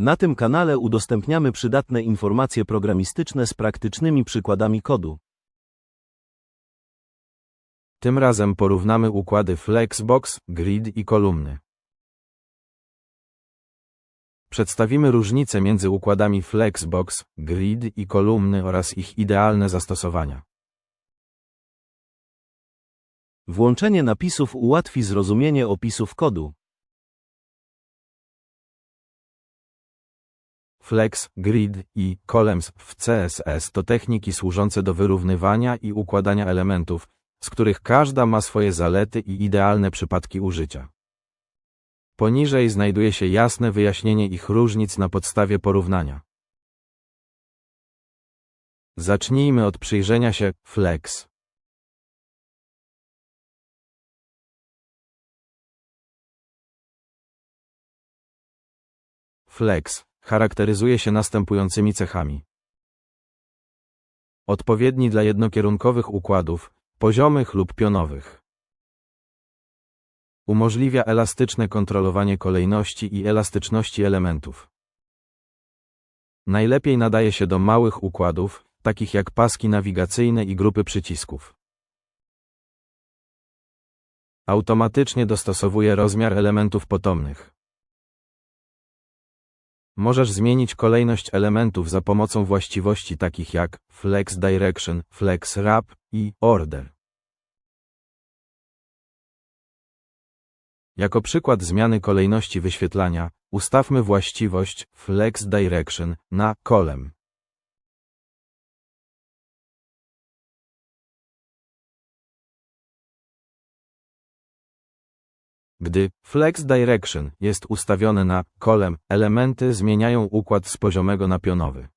Na tym kanale udostępniamy przydatne informacje programistyczne z praktycznymi przykładami kodu. Tym razem porównamy układy Flexbox, Grid i kolumny. Przedstawimy różnice między układami Flexbox, Grid i kolumny oraz ich idealne zastosowania. Włączenie napisów ułatwi zrozumienie opisów kodu. Flex, Grid i Columns w CSS to techniki służące do wyrównywania i układania elementów, z których każda ma swoje zalety i idealne przypadki użycia. Poniżej znajduje się jasne wyjaśnienie ich różnic na podstawie porównania. Zacznijmy od przyjrzenia się Flex. Flex charakteryzuje się następującymi cechami. Odpowiedni dla jednokierunkowych układów, poziomych lub pionowych. Umożliwia elastyczne kontrolowanie kolejności i elastyczności elementów. Najlepiej nadaje się do małych układów, takich jak paski nawigacyjne i grupy przycisków. Automatycznie dostosowuje rozmiar elementów potomnych. Możesz zmienić kolejność elementów za pomocą właściwości takich jak Flex Direction, Flex Wrap i Order. Jako przykład zmiany kolejności wyświetlania, ustawmy właściwość Flex Direction na kolem. Gdy Flex Direction jest ustawione na kolem, elementy zmieniają układ z poziomego na pionowy.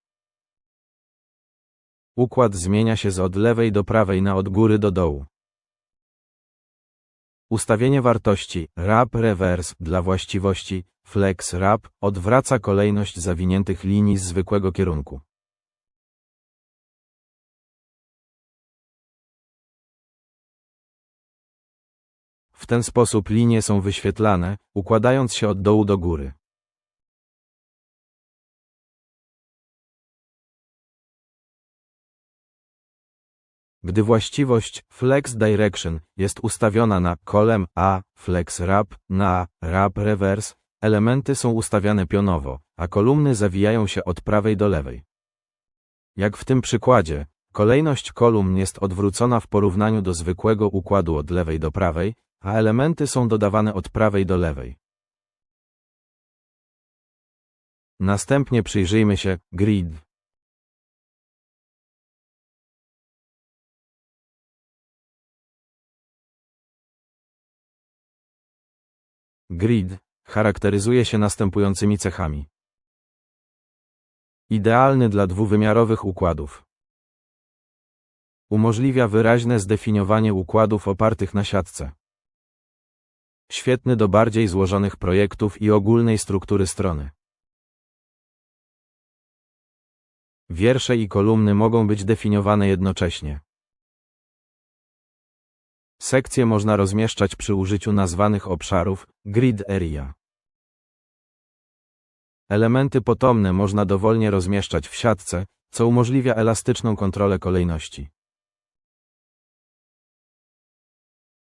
Układ zmienia się z od lewej do prawej na od góry do dołu. Ustawienie wartości Wrap Reverse dla właściwości Flex Wrap odwraca kolejność zawiniętych linii z zwykłego kierunku. W ten sposób linie są wyświetlane, układając się od dołu do góry. Gdy właściwość Flex Direction jest ustawiona na kolem A, Flex Wrap, na Wrap Reverse, elementy są ustawiane pionowo, a kolumny zawijają się od prawej do lewej. Jak w tym przykładzie, kolejność kolumn jest odwrócona w porównaniu do zwykłego układu od lewej do prawej, a elementy są dodawane od prawej do lewej. Następnie przyjrzyjmy się grid. Grid charakteryzuje się następującymi cechami. Idealny dla dwuwymiarowych układów. Umożliwia wyraźne zdefiniowanie układów opartych na siatce. Świetny do bardziej złożonych projektów i ogólnej struktury strony. Wiersze i kolumny mogą być definiowane jednocześnie. Sekcje można rozmieszczać przy użyciu nazwanych obszarów grid area. Elementy potomne można dowolnie rozmieszczać w siatce, co umożliwia elastyczną kontrolę kolejności.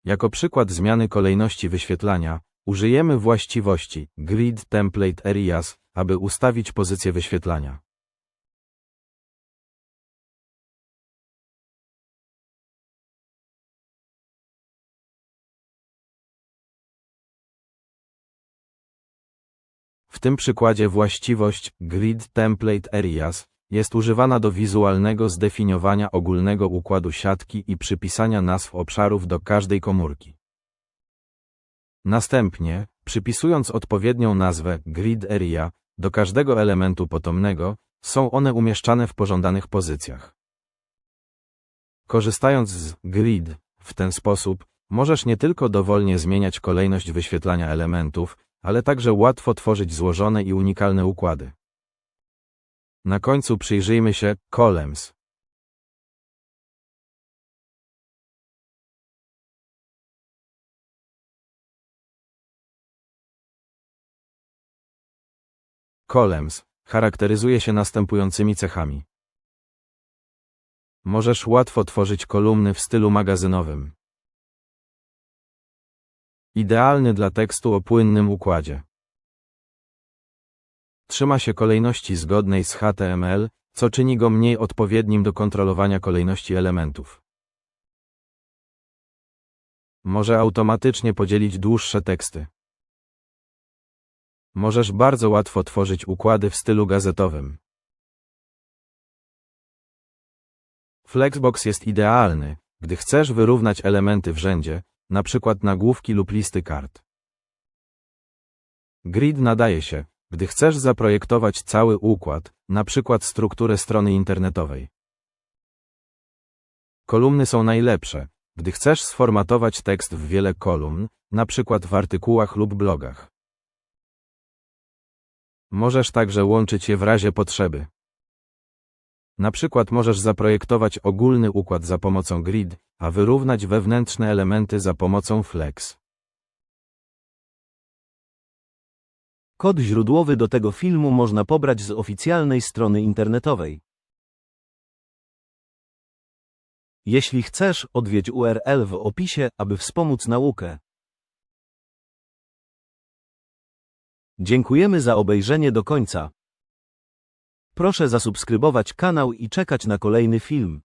Jako przykład zmiany kolejności wyświetlania, użyjemy właściwości Grid Template Areas, aby ustawić pozycję wyświetlania. W tym przykładzie właściwość Grid Template Areas jest używana do wizualnego zdefiniowania ogólnego układu siatki i przypisania nazw obszarów do każdej komórki. Następnie, przypisując odpowiednią nazwę Grid Area do każdego elementu potomnego, są one umieszczane w pożądanych pozycjach. Korzystając z grid w ten sposób, możesz nie tylko dowolnie zmieniać kolejność wyświetlania elementów, ale także łatwo tworzyć złożone i unikalne układy. Na końcu przyjrzyjmy się columns. Columns charakteryzuje się następującymi cechami. Możesz łatwo tworzyć kolumny w stylu magazynowym. Idealny dla tekstu o płynnym układzie. Trzyma się kolejności zgodnej z HTML, co czyni go mniej odpowiednim do kontrolowania kolejności elementów. Może automatycznie podzielić dłuższe teksty. Możesz bardzo łatwo tworzyć układy w stylu gazetowym. Flexbox jest idealny, gdy chcesz wyrównać elementy w rzędzie, na przykład nagłówki lub listy kart. Grid nadaje się, gdy chcesz zaprojektować cały układ, na przykład strukturę strony internetowej. Kolumny są najlepsze, gdy chcesz sformatować tekst w wiele kolumn, na przykład w artykułach lub blogach. Możesz także łączyć je w razie potrzeby. Na przykład możesz zaprojektować ogólny układ za pomocą grid, a wyrównać wewnętrzne elementy za pomocą flex. Kod źródłowy do tego filmu można pobrać z oficjalnej strony internetowej. Jeśli chcesz, odwiedź URL w opisie, aby wspomóc naukę. Dziękujemy za obejrzenie do końca. Proszę zasubskrybować kanał i czekać na kolejny film.